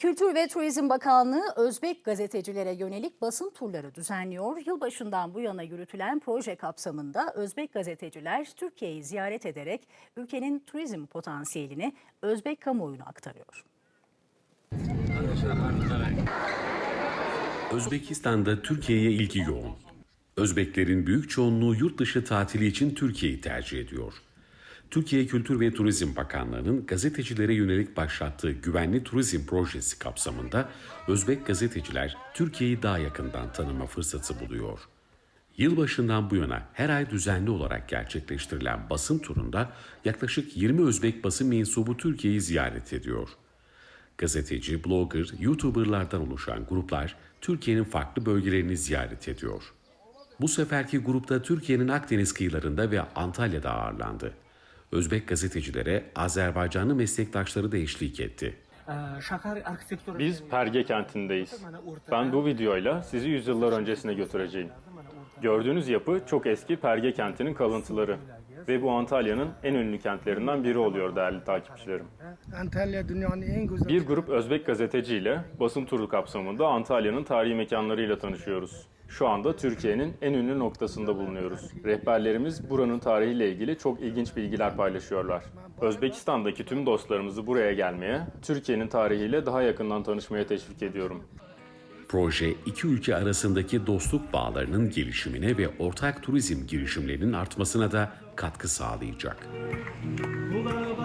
Kültür ve Turizm Bakanlığı Özbek gazetecilere yönelik basın turları düzenliyor. Yılbaşından bu yana yürütülen proje kapsamında Özbek gazeteciler Türkiye'yi ziyaret ederek ülkenin turizm potansiyelini Özbek kamuoyuna aktarıyor. Özbekistan'da Türkiye'ye ilgi yoğun. Özbeklerin büyük çoğunluğu yurt dışı tatili için Türkiye'yi tercih ediyor. Türkiye Kültür ve Turizm Bakanlığı'nın gazetecilere yönelik başlattığı güvenli turizm projesi kapsamında Özbek gazeteciler Türkiye'yi daha yakından tanıma fırsatı buluyor. Yılbaşından bu yana her ay düzenli olarak gerçekleştirilen basın turunda yaklaşık 20 Özbek basın mensubu Türkiye'yi ziyaret ediyor. Gazeteci, blogger, YouTuber'lardan oluşan gruplar Türkiye'nin farklı bölgelerini ziyaret ediyor. Bu seferki grupta Türkiye'nin Akdeniz kıyılarında ve Antalya'da ağırlandı. Özbek gazetecilere Azerbaycanlı meslektaşları da eşlik etti. Biz Perge kentindeyiz. Ben bu videoyla sizi yüzyıllar öncesine götüreceğim. Gördüğünüz yapı çok eski Perge kentinin kalıntıları. Ve bu Antalya'nın en ünlü kentlerinden biri oluyor değerli takipçilerim. Antalya dünyanın en güzel Bir grup Özbek gazeteciyle basın turu kapsamında Antalya'nın tarihi mekanlarıyla tanışıyoruz. Şu anda Türkiye'nin en ünlü noktasında bulunuyoruz. Rehberlerimiz buranın tarihiyle ilgili çok ilginç bilgiler paylaşıyorlar. Özbekistan'daki tüm dostlarımızı buraya gelmeye, Türkiye'nin tarihiyle daha yakından tanışmaya teşvik ediyorum. Proje iki ülke arasındaki dostluk bağlarının gelişimine ve ortak turizm girişimlerinin artmasına da katkı sağlayacak. Kulağı